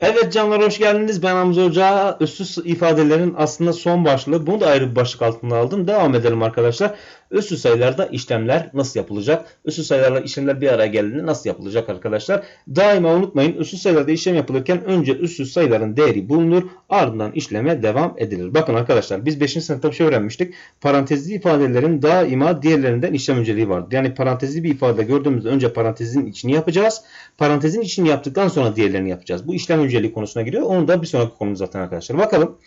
Evet canlar hoş geldiniz. Ben Hamza Hoca. Üssüz ifadelerin aslında son başlığı. Bunu da ayrı bir başlık altına aldım. Devam edelim arkadaşlar. Üssüz sayılarda işlemler nasıl yapılacak? Üssüz sayılarla işlemler bir araya geldiğinde nasıl yapılacak arkadaşlar? Daima unutmayın üssüz sayılarda işlem yapılırken önce üssüz sayıların değeri bulunur. Ardından işleme devam edilir. Bakın arkadaşlar biz 5. sınıfta bir şey öğrenmiştik. Parantezli ifadelerin daima diğerlerinden işlem önceliği vardır. Yani parantezli bir ifade gördüğümüzde önce parantezin içini yapacağız. Parantezin içini yaptıktan sonra diğerlerini yapacağız. Bu işlem önceliği konusuna giriyor. Onu da bir sonraki konumuz zaten arkadaşlar. Bakalım.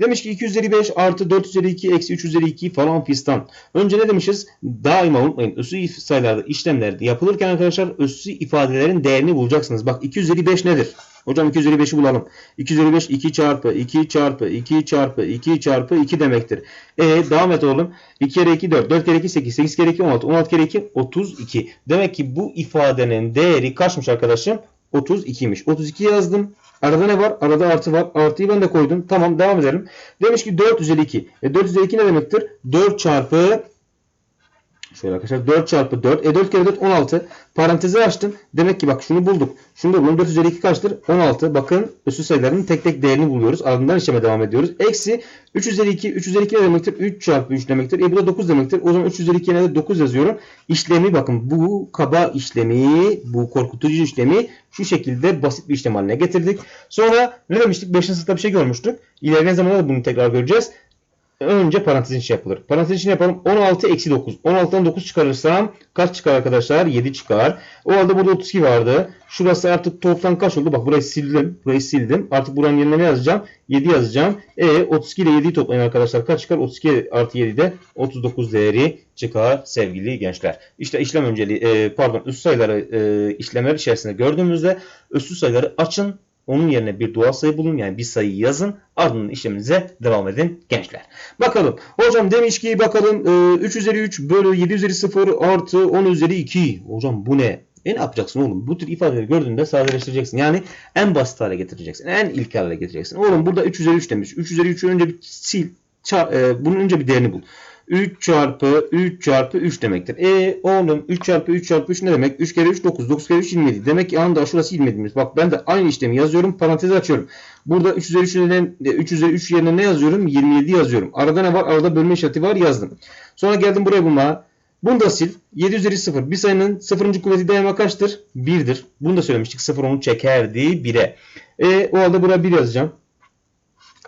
Demiş ki 2 üzeri 5 artı 4 üzeri 2 eksi 3 üzeri 2 falan fistan. Önce ne demişiz? Daima unutmayın. Üssü sayılarda işlemler yapılırken arkadaşlar üssü ifadelerin değerini bulacaksınız. Bak 2 üzeri 5 nedir? Hocam 2 üzeri 5'i bulalım. 2 üzeri 5 2 çarpı 2 çarpı 2 çarpı 2 çarpı 2 demektir. E devam et oğlum. 2 kere 2 4. 4 kere 2 8. 8 kere 2 16. 16 kere 2 32. Demek ki bu ifadenin değeri kaçmış arkadaşım? 32'ymiş. 32 yazdım. Arada ne var? Arada artı var. Artıyı ben de koydum. Tamam devam edelim. Demiş ki 4 üzeri 2. E 4 üzeri 2 ne demektir? 4 çarpı Şöyle arkadaşlar 4 çarpı 4. E 4 kere 4 16. Parantezi açtım. Demek ki bak şunu bulduk. Şunu da bulalım. 4 üzeri 2 kaçtır? 16. Bakın üstü sayıların tek tek değerini buluyoruz. Ardından işleme devam ediyoruz. Eksi 3 üzeri 2. 3 üzeri 2 ne demektir? 3 çarpı 3 demektir. E bu da 9 demektir. O zaman 3 üzeri 2'ye de 9 yazıyorum. İşlemi bakın bu kaba işlemi, bu korkutucu işlemi şu şekilde basit bir işlem haline getirdik. Sonra ne demiştik? 5. sınıfta bir şey görmüştük. İlerleyen zamanlarda bunu tekrar göreceğiz. Önce parantezin içi yapılır. Parantezin içi yapalım. 16 eksi 9. 16'dan 9 çıkarırsam kaç çıkar arkadaşlar? 7 çıkar. O halde burada 32 vardı. Şurası artık toplam kaç oldu? Bak burayı sildim. Burayı sildim. Artık buranın yerine ne yazacağım? 7 yazacağım. E 32 ile 7'yi toplayın arkadaşlar. Kaç çıkar? 32 artı 7'de 39 değeri çıkar sevgili gençler. İşte işlem önceliği e, pardon üst sayıları e, işlemler içerisinde gördüğümüzde üstü sayıları açın onun yerine bir doğal sayı bulun yani bir sayı yazın ardından işleminize devam edin gençler. Bakalım hocam demiş ki bakalım 3 üzeri 3 bölü 7 üzeri 0 artı 10 üzeri 2. Hocam bu ne? E ne yapacaksın oğlum? Bu tür ifadeleri gördüğünde sadeleştireceksin. Yani en basit hale getireceksin. En ilk hale getireceksin. Oğlum burada 3 üzeri 3 demiş. 3 üzeri 3'ü önce bir sil. Çar, e, bunun önce bir değerini bul. 3 çarpı 3 çarpı 3 demektir. E oğlum 3 çarpı 3 çarpı 3 ne demek? 3 kere 3 9. 9 kere 3 27. Demek ki anda şurası 27'miz. Bak ben de aynı işlemi yazıyorum. Parantezi açıyorum. Burada 3 üzeri 3 yerine, 3 üzeri 3 yerine ne yazıyorum? 27 yazıyorum. Arada ne var? Arada bölme işareti var yazdım. Sonra geldim buraya bulmaya. Bunu da sil. 7 üzeri 0. Bir sayının 0. kuvveti daima kaçtır? 1'dir. Bunu da söylemiştik. 0 onu çekerdi 1'e. E, o halde buraya 1 yazacağım.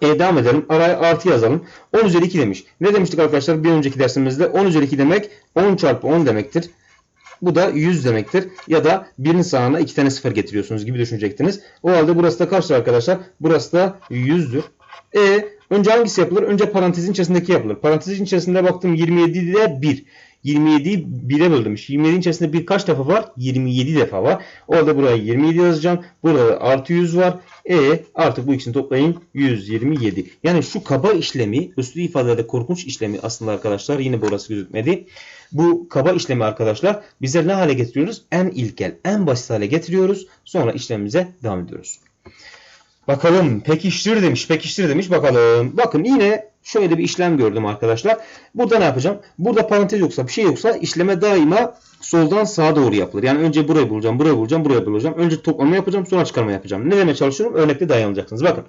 E, devam edelim. Araya artı yazalım. 10 üzeri 2 demiş. Ne demiştik arkadaşlar bir önceki dersimizde? 10 üzeri 2 demek 10 çarpı 10 demektir. Bu da 100 demektir. Ya da birinin sağına 2 tane 0 getiriyorsunuz gibi düşünecektiniz. O halde burası da kaçtır arkadaşlar? Burası da 100'dür. E önce hangisi yapılır? Önce parantezin içerisindeki yapılır. Parantezin içerisinde baktım 27 ile 1. 27'yi 1'e böldüm. 27'nin içerisinde bir kaç defa var? 27 defa var. Orada buraya 27 yazacağım. Burada artı 100 var. E artık bu ikisini toplayın 127. Yani şu kaba işlemi üstü ifadede korkunç işlemi aslında arkadaşlar yine burası gözükmedi. Bu kaba işlemi arkadaşlar bizler ne hale getiriyoruz? En ilkel, en basit hale getiriyoruz. Sonra işlemimize devam ediyoruz. Bakalım pekiştir demiş. Pekiştir demiş. Bakalım. Bakın yine şöyle bir işlem gördüm arkadaşlar. Burada ne yapacağım? Burada parantez yoksa bir şey yoksa işleme daima soldan sağa doğru yapılır. Yani önce burayı bulacağım, burayı bulacağım, burayı bulacağım. Önce toplama yapacağım, sonra çıkarma yapacağım. Ne demeye çalışıyorum? Örnekte dayanacaksınız. Bakın.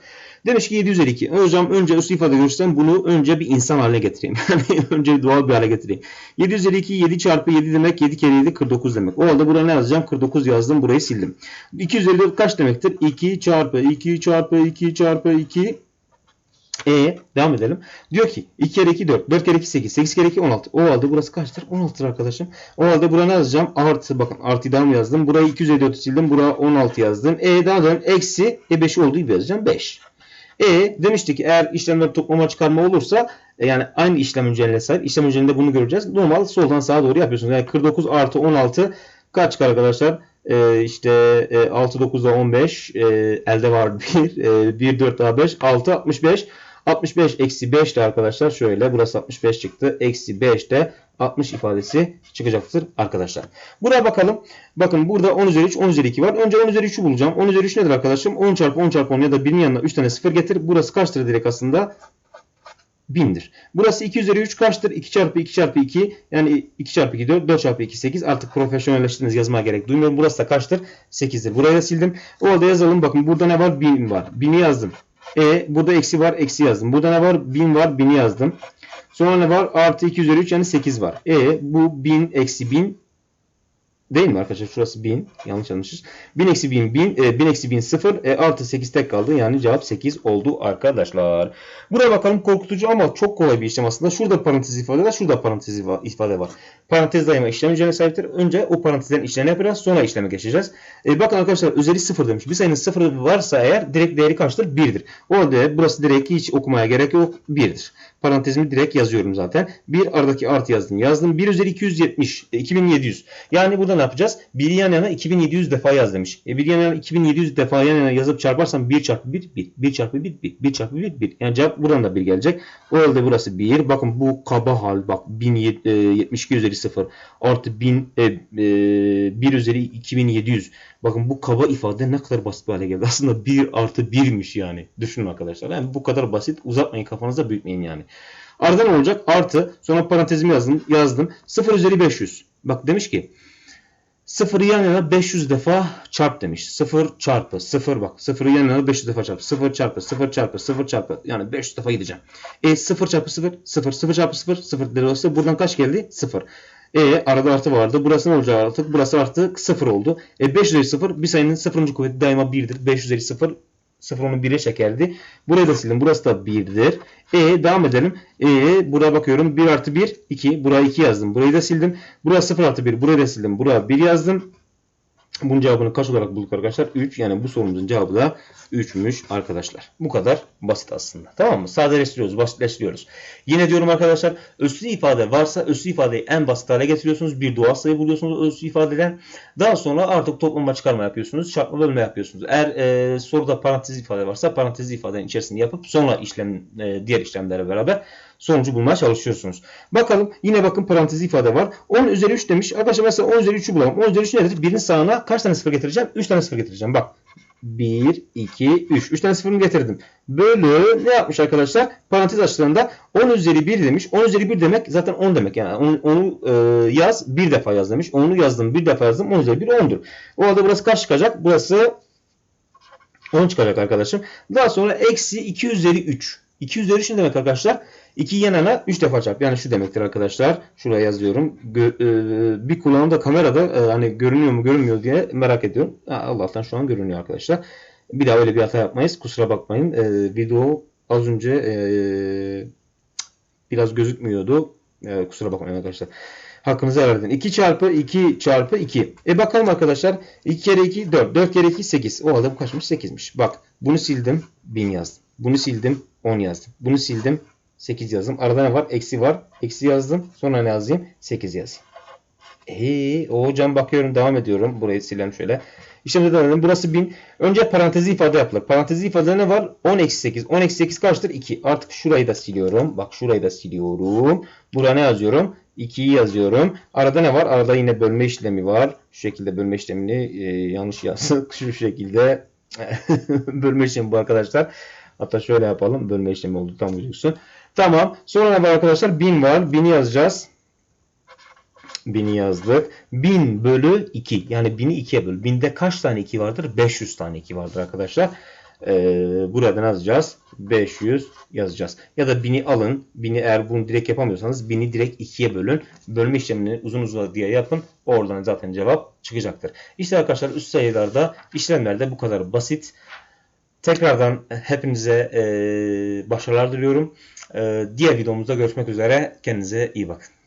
Demiş ki 7 üzeri 2. Hocam önce üstü ifade görürsem bunu önce bir insan haline getireyim. Yani önce doğal bir hale getireyim. 7 üzeri 2 7 çarpı 7 demek 7 kere 7 49 demek. O halde buraya ne yazacağım? 49 yazdım. Burayı sildim. 2 üzeri 4 kaç demektir? 2 çarpı 2 çarpı 2 çarpı 2 e devam edelim. Diyor ki 2 kere 2 4. 4 kere 2 8. 8 kere 2 16. O halde burası kaçtır? 16'tır arkadaşım. O halde buraya ne yazacağım? Artı bakın artıyı devam yazdım. Burayı 254 sildim. Buraya 16 yazdım. E daha sonra eksi e 5 olduğu gibi yazacağım. 5. E demiştik ki eğer işlemler toplama çıkarma olursa e, yani aynı işlem önceliğine sahip. İşlem önceliğinde bunu göreceğiz. Normal soldan sağa doğru yapıyorsunuz. Yani 49 artı 16 kaç çıkar arkadaşlar? Ee, işte e, 6 9 da 15 e, elde var 1 e, 1 4 daha 5 6 65 65 eksi 5 de arkadaşlar şöyle burası 65 çıktı. Eksi 5 de 60 ifadesi çıkacaktır arkadaşlar. Buraya bakalım. Bakın burada 10 üzeri 3 10 üzeri 2 var. Önce 10 üzeri 3'ü bulacağım. 10 üzeri 3 nedir arkadaşım? 10 çarpı 10 çarpı 10 ya da 1'in yanına 3 tane 0 getir. Burası kaçtır direkt aslında? 1000'dir. Burası 2 üzeri 3 kaçtır? 2 çarpı 2 çarpı 2 yani 2 çarpı 2 4, 4 çarpı 2 8. Artık profesyonelleştirdiniz yazmaya gerek duymuyorum. Burası da kaçtır? 8'dir. Buraya da sildim. Orada yazalım. Bakın burada ne var? 1000 var. 1000'i yazdım. E burada eksi var. Eksi yazdım. Burada ne var? 1000 var. 1000'i yazdım. Sonra ne var? Artı 2 üzeri 3 yani 8 var. E bu 1000 eksi 1000 değil mi arkadaşlar? Şurası 1000. Yanlış almışız. 1000 eksi 1000 1000. E, 1000 eksi 1000 0. E, artı 8 tek kaldı. Yani cevap 8 oldu arkadaşlar. Buraya bakalım korkutucu ama çok kolay bir işlem aslında. Şurada parantez ifade var. Şurada parantez ifa- ifade var. Parantez daima işlem üzerine sahiptir. Önce o parantezlerin işlerini yapacağız. Sonra işleme geçeceğiz. E, bakın arkadaşlar üzeri 0 demiş. Bir sayının 0 varsa eğer direkt değeri kaçtır? 1'dir. O halde burası direkt hiç okumaya gerek yok. 1'dir. Parantezimi direkt yazıyorum zaten. 1 aradaki artı yazdım. Yazdım. 1 üzeri 270. e, 2700. Yani burada ne yapacağız? 1'i yan yana 2700 defa yaz demiş. E 1 yan yana 2700 defa yan yana yazıp çarparsam 1 çarpı 1 1. 1 çarpı 1 1. 1 çarpı 1 1. Yani cevap buradan da 1 gelecek. O halde burası 1. Bakın bu kaba hal. Bak 1072 üzeri 0 artı 1000 e, e, 1 üzeri 2700. Bakın bu kaba ifade ne kadar basit bir hale geldi. Aslında 1 artı 1'miş yani. Düşünün arkadaşlar. Yani bu kadar basit. Uzatmayın kafanızda büyütmeyin yani. Ardından olacak? Artı. Sonra parantezimi yazdım. yazdım. 0 üzeri 500. Bak demiş ki 0'ı yan yana 500 defa çarp demiş. 0 çarpı 0 bak. 0'ı yan yana 500 defa çarp. 0 çarpı 0 çarpı 0 çarpı. Yani 500 defa gideceğim. E 0 çarpı 0 0 0 çarpı 0 0 dolayısıyla buradan kaç geldi? 0. E arada artı vardı. Burası ne olacak artık? Burası artık 0 oldu. E 5 üzeri 0 bir sayının 0. kuvveti daima 1'dir. 5 üzeri 0 0 onu 1'e çekerdi. Burayı da sildim. Burası da 1'dir. E devam edelim. E buraya bakıyorum. 1 artı 1 2. Buraya 2 yazdım. Burayı da sildim. Burası 0 artı 1. Burayı da sildim. Buraya 1 yazdım. Bunun cevabını kaç olarak bulduk arkadaşlar? 3. Yani bu sorumuzun cevabı da 3'müş arkadaşlar. Bu kadar basit aslında. Tamam mı? Sadeleştiriyoruz, basitleştiriyoruz. Yine diyorum arkadaşlar özlü ifade varsa özlü ifadeyi en basit hale getiriyorsunuz. Bir doğal sayı buluyorsunuz özlü ifadeden. Daha sonra artık toplama çıkarma yapıyorsunuz. Çarpma bölme yapıyorsunuz. Eğer e, soruda parantez ifade varsa parantez ifadenin içerisini yapıp sonra işlem e, diğer işlemlere beraber sonucu bulmaya çalışıyorsunuz. Bakalım yine bakın parantez ifade var. 10 üzeri 3 demiş. Arkadaşlar mesela 10 üzeri 3'ü bulalım. 10 üzeri 3 nedir? Birinin sağına kaç tane sıfır getireceğim? 3 tane sıfır getireceğim. Bak. 1, 2, 3. 3 tane sıfırını getirdim. Bölü ne yapmış arkadaşlar? Parantez açılarında 10 üzeri 1 demiş. 10 üzeri 1 demek zaten 10 demek. Yani onu, onu e, yaz bir defa yaz demiş. Onu yazdım bir defa yazdım. 10 üzeri 1 10'dur. O halde burası kaç çıkacak? Burası 10 çıkacak arkadaşım. Daha sonra eksi 2 üzeri 3. 2 üzeri 3 ne demek arkadaşlar? 2 yan yana 3 defa çarp. Yani şu demektir arkadaşlar. Şuraya yazıyorum. Gö, e, bir kulağımda kamerada e, hani görünüyor mu görünmüyor diye merak ediyorum. Ha, Allah'tan şu an görünüyor arkadaşlar. Bir daha öyle bir hata yapmayız. Kusura bakmayın. E, video az önce e, biraz gözükmüyordu. E, kusura bakmayın arkadaşlar. Hakkınızı helal edin. 2 çarpı 2 çarpı 2. E bakalım arkadaşlar. 2 kere 2 4. 4 kere 2 8. O halde bu kaçmış? 8'miş. Bak bunu sildim. 1000 yazdım. Bunu sildim. 10 yazdım. Bunu sildim. 8 yazdım. Arada ne var? Eksi var. Eksi yazdım. Sonra ne yazayım? 8 yazayım. Eee o hocam bakıyorum devam ediyorum. Burayı silelim şöyle. İşlemde edelim. Burası 1000. Önce parantezi ifade yapılır. Parantezi ifade ne var? 10 eksi 8. 10 eksi 8 kaçtır? 2. Artık şurayı da siliyorum. Bak şurayı da siliyorum. Buraya ne yazıyorum? 2'yi yazıyorum. Arada ne var? Arada yine bölme işlemi var. Şu şekilde bölme işlemini e, yanlış yazdık. Şu şekilde bölme işlemi bu arkadaşlar. Hatta şöyle yapalım. Bölme işlemi oldu tam gözüksün. Tamam. Sonra ne var arkadaşlar? 1000 var. 1000'i yazacağız. 1000'i yazdık. 1000 bölü 2. Yani 1000'i 2'ye böl. 1000'de kaç tane 2 vardır? 500 tane 2 vardır arkadaşlar. Ee, buradan yazacağız. 500 yazacağız. Ya da 1000'i alın. 1000'i eğer bunu direkt yapamıyorsanız 1000'i direkt 2'ye bölün. Bölme işlemini uzun uzun diye yapın. Oradan zaten cevap çıkacaktır. İşte arkadaşlar üst sayılarda işlemlerde bu kadar basit. Tekrardan hepinize e, başarılar diliyorum. E, diğer videomuzda görüşmek üzere. Kendinize iyi bakın.